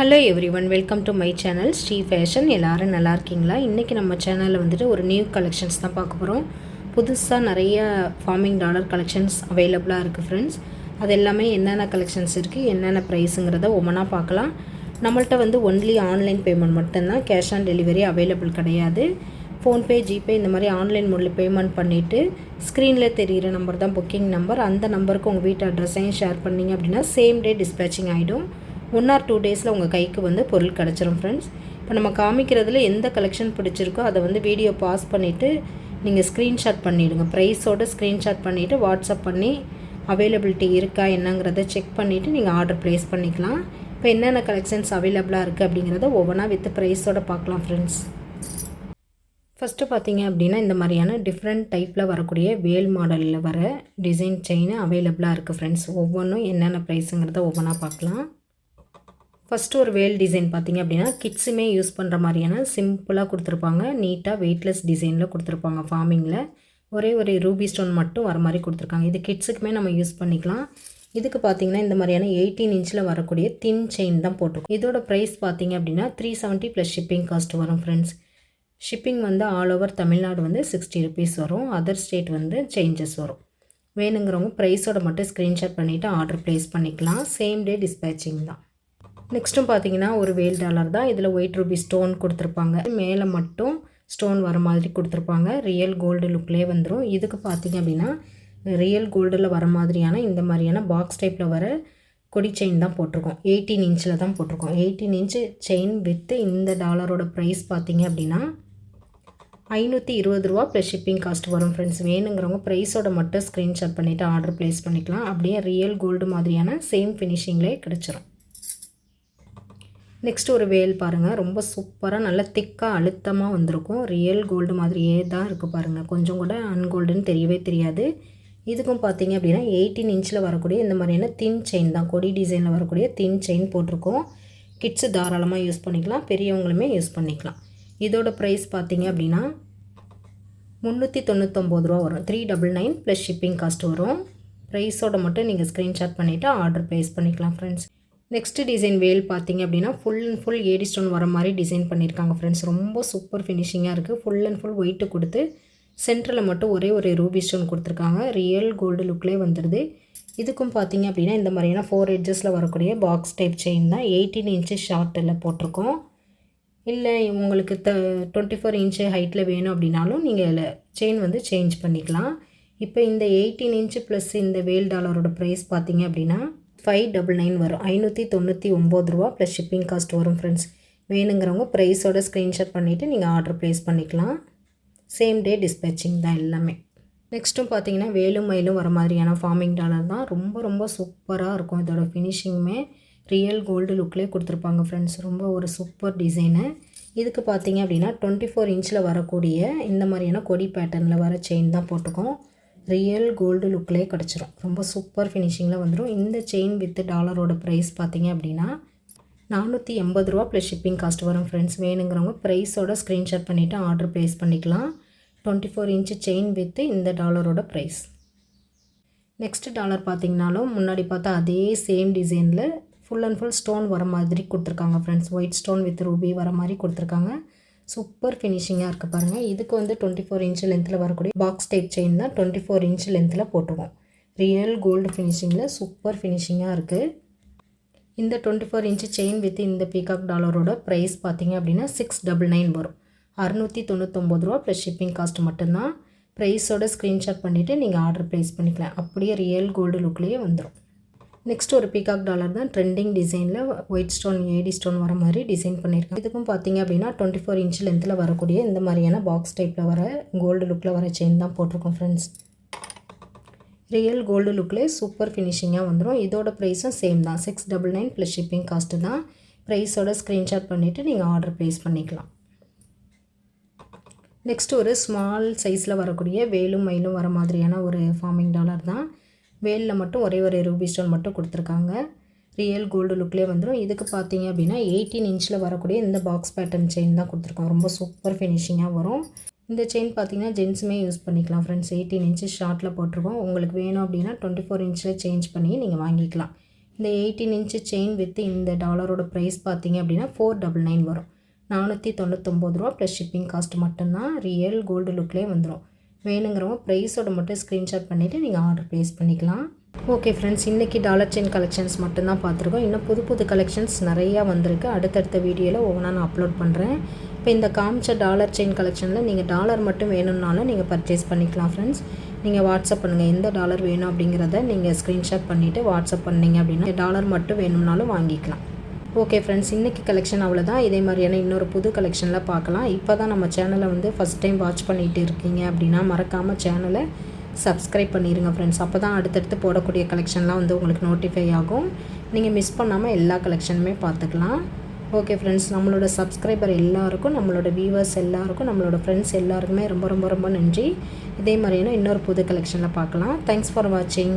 Hello everyone welcome to my channel Sri Fashion எல்லாரும் நல்லா இருக்கீங்களா? இன்றைக்கி நம்ம சேனலில் வந்துட்டு ஒரு நியூ கலெக்ஷன்ஸ் தான் பார்க்க போகிறோம் புதுசாக நிறைய ஃபார்மிங் டாலர் கலெக்ஷன்ஸ் அவைலபிளாக இருக்குது ஃப்ரெண்ட்ஸ் அது எல்லாமே என்னென்ன கலெக்ஷன்ஸ் இருக்குது என்னென்ன ப்ரைஸுங்கிறத ஒவ்வொன்றா பார்க்கலாம். நம்மள்ட்ட வந்து ஒன்லி ஆன்லைன் பேமெண்ட் மட்டும்தான் கேஷ் ஆன் டெலிவரி அவைலபிள் கிடையாது. ஃபோன்பே ஜிபே இந்த மாதிரி ஆன்லைன் மூலில் பேமெண்ட் பண்ணிவிட்டு ஸ்க்ரீனில் தெரிகிற நம்பர் தான் புக்கிங் நம்பர் அந்த நம்பருக்கு உங்கள் வீட்டு அட்ரஸையும் ஷேர் பண்ணிங்க அப்படின்னா சேம் டே டிஸ்பேச்சிங் ஆகிடும் ஒன் ஆர் டூ டேஸில் உங்கள் கைக்கு வந்து பொருள் கிடச்சிரும் ஃப்ரெண்ட்ஸ் இப்போ நம்ம காமிக்கிறதுல எந்த கலெக்ஷன் பிடிச்சிருக்கோ அதை வந்து வீடியோ பாஸ் பண்ணிவிட்டு நீங்கள் ஸ்க்ரீன்ஷாட் பண்ணிவிடுங்க ப்ரைஸோட ஸ்க்ரீன்ஷாட் பண்ணிவிட்டு வாட்ஸ்அப் பண்ணி அவைலபிலிட்டி இருக்கா என்னங்கிறத செக் பண்ணிவிட்டு நீங்கள் ஆர்டர் ப்ளேஸ் பண்ணிக்கலாம். இப்போ என்னென்ன கலெக்ஷன்ஸ் அவைலபிளாக இருக்குது அப்படிங்கிறத ஒவ்வொன்றா வித் ப்ரைஸோடு பார்க்கலாம் ஃப்ரெண்ட்ஸ் ஃபஸ்ட்டு பார்த்தீங்க அப்படின்னா இந்த மாதிரியான டிஃப்ரெண்ட் டைப்பில் வரக்கூடிய வேல் மாடலில் வர டிசைன் செயின் அவைலபிளாக இருக்குது ஃப்ரெண்ட்ஸ் ஒவ்வொன்றும் என்னென்ன ப்ரைஸுங்கிறத ஒவ்வொன்றா பார்க்கலாம். ஃபஸ்ட்டு ஒரு வேல் டிசைன் பார்த்தீங்க அப்படின்னா கிட்ஸுமே யூஸ் பண்ணுற மாதிரியான சிம்பிளாக கொடுத்துருப்பாங்க. நீட்டாக வெயிட்லெஸ் டிசைனில் கொடுத்துருப்பாங்க ஃபார்மிங்கில் ஒரே ஒரு ரூபி ஸ்டோன் மட்டும் வர மாதிரி கொடுத்துருக்காங்க. இது கிட்ஸுக்குமே நம்ம யூஸ் பண்ணிக்கலாம். இதுக்கு பார்த்தீங்கன்னா இந்த மாதிரியான எயிட்டீன் இன்ச்சில் வரக்கூடிய தின் செயின் தான் போட்டிருக்கோம். இதோட ப்ரைஸ் பார்த்தீங்க அப்படின்னா three seventy plus shipping cost வரும் ஃப்ரெண்ட்ஸ் ஷிப்பிங் வந்து ஆல் ஓவர் தமிழ்நாடு வந்து சிக்ஸ்டி ருபீஸ் வரும். அதர் ஸ்டேட் வந்து சேஞ்சஸ் வரும். வேணுங்கிறவங்க ப்ரைஸோட மட்டும் ஸ்க்ரீன்ஷாட் பண்ணிவிட்டு ஆர்டர் ப்ளேஸ் பண்ணிக்கலாம். சேம் டே டிஸ்பேச்சிங் தான். நெக்ஸ்ட்டும் பார்த்தீங்கன்னா ஒரு வேல் டாலர் தான். இதில் ஒயிட் ரூபி ஸ்டோன் கொடுத்துருப்பாங்க. மேலே மட்டும் ஸ்டோன் வர மாதிரி கொடுத்துருப்பாங்க. ரியல் கோல்டு லுக்லேயே வந்துடும் இதுக்கு பார்த்தீங்க அப்படின்னா ரியல் கோல்டில் வர மாதிரியான இந்த மாதிரியான பாக்ஸ் டைப்பில் வர கொடி செயின் தான் போட்டிருக்கோம். எயிட்டீன் இன்ச்சில் தான் போட்டிருக்கோம். எயிட்டீன் இன்ச்சு செயின் வித்து இந்த டாலரோட ப்ரைஸ் பார்த்தீங்க அப்படின்னா ஐநூற்றி இருபது ரூபா ப்ளஸ் ஷிப்பிங் காஸ்ட் வரும் ஃப்ரெண்ட்ஸ் வேணுங்கிறவங்க ப்ரைஸோட மட்டும் ஸ்க்ரீன்ஷாட் பண்ணிவிட்டு ஆர்டர் ப்ளேஸ் பண்ணிக்கலாம். அப்படியே ரியல் கோல்டு மாதிரியான சேம் ஃபினிஷிங்லேயே கிடச்சிரும். நெக்ஸ்ட் ஒரு வேல் பாருங்கள் ரொம்ப சூப்பராக நல்ல திக்காக அழுத்தமாக வந்திருக்கும். ரியல் கோல்டு மாதிரியே தான் இருக்குது பாருங்கள் கொஞ்சம் கூட அன்கோல்டுன்னு தெரியவே தெரியாது. இதுக்கும் பார்த்தீங்க அப்படின்னா எயிட்டீன் இன்ச்சில் வரக்கூடிய இந்த மாதிரியான தின் செயின் தான். கொடி டிசைனில் வரக்கூடிய தின் செயின் போட்டிருக்கோம். கிட்ஸு தாராளமாக யூஸ் பண்ணிக்கலாம். பெரியவங்களுமே யூஸ் பண்ணிக்கலாம். இதோட ப்ரைஸ் பார்த்தீங்க அப்படின்னா முந்நூற்றி தொண்ணூற்றொம்பது ரூபா வரும். Three double nine plus shipping cost வரும். ப்ரைஸோட மட்டும் நீங்கள் ஸ்க்ரீன்ஷாட் பண்ணிவிட்டு ஆர்டர் ப்ளேஸ் பண்ணிக்கலாம் ஃப்ரெண்ட்ஸ் நெக்ஸ்ட்டு டிசைன் வேல் பார்த்தீங்க அப்படின்னா full and full AD stone வர மாதிரி டிசைன் பண்ணியிருக்காங்க ஃப்ரெண்ட்ஸ் ரொம்ப சூப்பர் ஃபினிஷிங்காக இருக்குது ஃபுல் அண்ட் ஃபுல் ஒயிட்டு கொடுத்து சென்டரில் மட்டும் ஒரே ஒரு ரூபி ஸ்டோன் கொடுத்துருக்காங்க. ரியல் கோல்டு லுக்லேயே வந்துடுது இதுக்கும் பார்த்தீங்க அப்படின்னா இந்த மாதிரியான ஃபோர் எட்ஜஸில் வரக்கூடிய பாக்ஸ் டைப் செயின் தான் எயிட்டீன் இன்ச்சு ஷார்ட்டில் போட்டிருக்கோம். இல்லை உங்களுக்கு த டுவெண்ட்டி ஃபோர் இன்ச்சு ஹைட்டில் வேணும் அப்படின்னாலும் நீங்கள் செயின் வந்து சேஞ்ச் பண்ணிக்கலாம். இப்போ இந்த எயிட்டீன் இன்ச்சு ப்ளஸ் இந்த வேல் டாலரோட ப்ரைஸ் பார்த்தீங்க அப்படின்னா ஃபைவ் டபுள் நைன் வரும். ஐநூற்றி தொண்ணூற்றி ஒம்பது ரூபா ப்ளஸ் ஷிப்பிங் காஸ்ட் வரும் ஃப்ரெண்ட்ஸ் வேணுங்கிறவங்க ப்ரைஸோட ஸ்க்ரீன்ஷாட் பண்ணிவிட்டு நீங்கள் ஆர்டர் ப்ளேஸ் பண்ணிக்கலாம். சேம் டே டிஸ்பேச்சிங் தான் எல்லாமே. நெக்ஸ்ட்டும் பார்த்தீங்கன்னா வேலும் மயிலும் வர மாதிரியான ஃபார்மிங் டாலர் தான். ரொம்ப ரொம்ப சூப்பராக இருக்கும் இதோட ஃபினிஷிங்குமே ரியல் கோல்டு லுக்லேயே கொடுத்துருப்பாங்க ஃப்ரெண்ட்ஸ் ரொம்ப ஒரு சூப்பர் டிசைனு இதுக்கு பார்த்தீங்க அப்படின்னா டுவெண்ட்டி ஃபோர் இன்ச்சில் வரக்கூடிய இந்த மாதிரியான கொடி பேட்டர்னில் வர செயின் தான் போட்டுக்கோம். ரியல் கோல்டு லுக்லேயே கிடச்சிரும். ரொம்ப சூப்பர் ஃபினிஷிங்கில் வந்துடும் இந்த செயின் வித் டாலரோட ப்ரைஸ் பார்த்தீங்க அப்படின்னா நானூற்றி எண்பது ரூபா ப்ளஸ் ஷிப்பிங் காஸ்ட் வரும் ஃப்ரெண்ட்ஸ் வேணுங்கிறவங்க ப்ரைஸோட ஸ்க்ரீன்ஷாட் பண்ணிவிட்டு ஆர்டர் ப்ளேஸ் பண்ணிக்கலாம். Twenty four inch chain with இந்த டாலரோட ப்ரைஸ் நெக்ஸ்ட் டாலர் பார்த்தீங்கனாலும் முன்னாடி பார்த்தா அதே சேம் டிசைனில் ஃபுல் அண்ட் ஃபுல் ஸ்டோன் வர மாதிரி கொடுத்துருக்காங்க friends white stone with ruby வர மாதிரி கொடுத்துருக்காங்க. சூப்பர் ஃபினிஷிங்காக இருக்குது பாருங்கள் இதுக்கு வந்து டுவெண்ட்டி ஃபோர் இன்ச் லென்த்தில் வரக்கூடிய பாக்ஸ் டைப் செயின் தான் டுவெண்ட்டி ஃபோர் இன்ச் லென்த்தில் போட்டுவோம் ரியல் கோல்டு ஃபினிஷிங்கில் சூப்பர் ஃபினிஷிங்காக இருக்குது இந்த twenty four inch chain with இந்த பீகாக் டாலரோட ப்ரைஸ் பார்த்தீங்க அப்படின்னா சிக்ஸ் டபுள் நைன் வரும். அறுநூற்றி தொண்ணூத்தொம்பது ரூபா ப்ளஸ் ஷிப்பிங் காஸ்ட் மட்டும்தான். ப்ரைஸோட ஸ்க்ரீன்ஷாட் பண்ணிவிட்டு நீங்கள் ஆர்டர் ப்ளேஸ் பண்ணிக்கலாம். அப்படியே ரியல் கோல்டு லுக்லேயே வந்துடும் நெக்ஸ்ட் ஒரு பீகாக் டாலர் தான் ட்ரெண்டிங் டிசைனில் ஒயிட் ஸ்டோன் ஏடி ஸ்டோன் வர மாதிரி டிசைன் பண்ணியிருக்காங்க. இதுக்கும் பார்த்தீங்க அப்படின்னா டுவெண்ட்டி ஃபோர் இன்ச் லென்த்தில் வரக்கூடிய இந்த மாதிரியான பாக்ஸ் டைப்பில் வர கோல்டு லுக்கில் வர செயின் தான் போட்டிருக்கோம் ஃப்ரெண்ட்ஸ் ரியல் கோல்டு லுக்லேயே சூப்பர் ஃபினிஷிங்காக வந்துடும் இதோட ப்ரைஸும் சேம் தான். Six double nine plus shipping cost தான். ப்ரைஸோட ஸ்க்ரீன்ஷாட் பண்ணிவிட்டு நீங்கள் ஆர்டர் ப்ளேஸ் பண்ணிக்கலாம். நெக்ஸ்ட் ஒரு ஸ்மால் சைஸில் வரக்கூடிய வேலும் மயிலும் வர மாதிரியான ஒரு ஃபார்மிங் டாலர் தான். வேலில் மட்டும் ஒரே ஒரு ரூபி ஸ்டோன் மட்டும் கொடுத்துருக்காங்க. ரியல் கோல்டு லுக்லேயே வந்துடும் இதுக்கு பார்த்தீங்க அப்படின்னா எயிட்டீன் இன்ச்சில் வரக்கூடிய இந்த பாக்ஸ் பேட்டர்ன் செயின் தான் கொடுத்துருக்கோம் ரொம்ப சூப்பர் ஃபினிஷிங்காக வரும். இந்த செயின் பார்த்தீங்கன்னா ஜென்ஸுமே யூஸ் பண்ணிக்கலாம் ஃப்ரெண்ட்ஸ் எயிட்டீன் இன்ச்சு ஷார்ட்டில் போட்டிருக்கோம். உங்களுக்கு வேணும் அப்படின்னா டுவெண்ட்டி ஃபோர் இன்ச்சில் சேஞ்ச் பண்ணி நீங்கள் வாங்கிக்கலாம். இந்த எயிட்டீன் இன்ச்சு செயின் வித் இந்த டாலரோட ப்ரைஸ் பார்த்தீங்க அப்படின்னா ஃபோர் டபுள் நைன் வரும். நானூற்றி தொண்ணூத்தொம்பது ரூபா ப்ளஸ் ஷிப்பிங் காஸ்ட் மட்டும்தான். ரியல் கோல்டு லுக்லேயே வந்துடும் வேணுங்கிறவங்க ப்ரைஸோட மட்டும் ஸ்க்ரீன்ஷாட் பண்ணிவிட்டு நீங்கள் ஆர்டர் ப்ளேஸ் பண்ணிக்கலாம். ஓகே ஃப்ரெண்ட்ஸ் இன்றைக்கி டாலர் செயின் கலெக்ஷன்ஸ் மட்டும்தான் பார்த்துருக்கோம். இன்னும் புது புது கலெக்ஷன்ஸ் நிறையா வந்திருக்கு. அடுத்தடுத்த வீடியோவில் ஒவ்வொன்றா நான் அப்லோட் பண்ணுறேன் இப்போ இந்த காமிச்ச டாலர் செயின் கலெக்ஷனில் நீங்கள் டாலர் மட்டும் வேணும்னாலும் நீங்கள் பர்ச்சேஸ் பண்ணிக்கலாம் ஃப்ரெண்ட்ஸ் நீங்கள் வாட்ஸ்அப் பண்ணுங்கள் எந்த டாலர் வேணும் அப்படிங்கிறத நீங்கள் ஸ்க்ரீன்ஷாட் பண்ணிவிட்டு வாட்ஸ்அப் பண்ணீங்க அப்படின்னா டாலர் மட்டும் வேணும்னாலும் வாங்கிக்கலாம். ஓகே ஃப்ரெண்ட்ஸ் இன்றைக்கி கலெக்ஷன் அவ்வளோதான் இதே மாதிரியான இன்னொரு புது கலெக்ஷனில் பார்க்கலாம். இப்போ தான் நம்ம சேனலை வந்து ஃபஸ்ட் டைம் வாட்ச் பண்ணிகிட்டு இருக்கீங்க அப்படின்னா மறக்காமல் சேனலை சப்ஸ்கிரைப் பண்ணிடுங்க ஃப்ரெண்ட்ஸ் அப்போ தான் அடுத்தடுத்து போடக்கூடிய கலெக்ஷன்லாம் வந்து உங்களுக்கு நோட்டிஃபை ஆகும். நீங்கள் மிஸ் பண்ணாமல் எல்லா கலெக்ஷனுமே பார்த்துக்கலாம். ஓகே ஃப்ரெண்ட்ஸ் நம்மளோட சப்ஸ்கிரைபர் எல்லாருக்கும் நம்மளோட வியூவர்ஸ் எல்லாருக்கும் நம்மளோட ஃப்ரெண்ட்ஸ் எல்லாருக்குமே ரொம்ப ரொம்ப ரொம்ப நன்றி. இதே மாதிரியான இன்னொரு புது கலெக்ஷனில் பார்க்கலாம். தேங்க்ஸ் ஃபார் வாட்சிங்